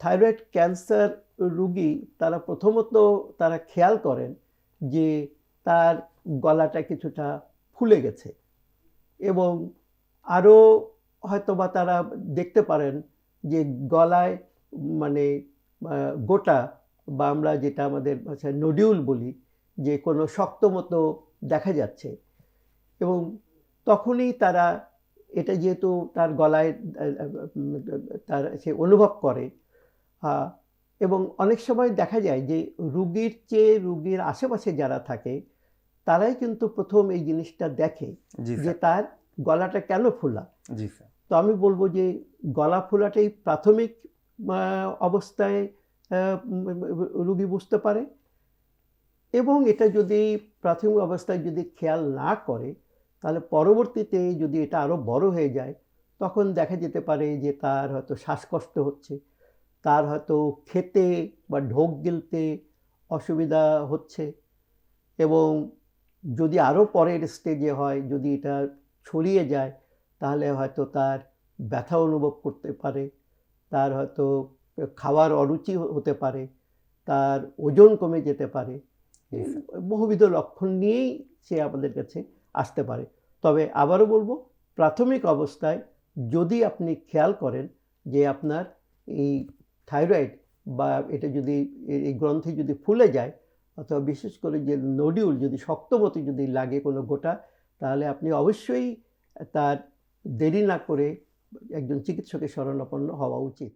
Thyroid cancer রুগী তারা প্রথমত তারা খেয়াল করেন যে তার গলাটা কিছুটা ফুলে গেছে এবং আরও হয়তোবা তারা দেখতে পারেন যে গলায় মানে গোটা বা আমরা যেটা আমাদের ভাষায় নডিউল বলি যে কোনো শক্ত মতো দেখা যাচ্ছে এবং তখনই তারা, এটা যেহেতু তার গলায় তার সে অনুভব করে এবং অনেক সময় দেখা যায় যে রুগীর চেয়ে রুগীর আশেপাশে যারা থাকে তারাই কিন্তু প্রথম এই জিনিসটা দেখে যে তার গলাটা কেন ফোলা। তো আমি বলব যে গলা ফোলাটাই প্রাথমিক অবস্থায় রুগী বুঝতে পারে এবং এটা যদি প্রাথমিক অবস্থায় যদি খেয়াল না করে তাহলে পরবর্তীতে যদি এটা আরও বড় হয়ে যায় তখন দেখা যেতে পারে যে তার হয়তো শ্বাসকষ্ট হচ্ছে। তার হয়তো খেতে বা ঢোক গিলতে অসুবিধা হচ্ছে। এবং যদি আরও পরের স্টেজে হয় যদি এটা ছড়িয়ে যায় তাহলে হয়তো তার ব্যথা অনুভব করতে পারে তার হয়তো খাওয়ার অরুচি হতে পারে তার ওজন কমে যেতে পারে। বহুবিধ লক্ষণ নিয়েই সে আমাদের কাছে আসতে পারে। তবে আবারও বলব প্রাথমিক অবস্থায় যদি আপনি খেয়াল করেন যে আপনার এই থাইরয়েড বা এটা যদি এই- গ্রন্থি যদি ফুলে যায়, অথবা বিশেষ করে যে নডিউল যদি শক্তমতো যদি লাগে কোনো গোটা, তাহলে আপনি অবশ্যই তার দেরি না করে একজন চিকিৎসকের শরণাপন্ন হওয়া উচিত।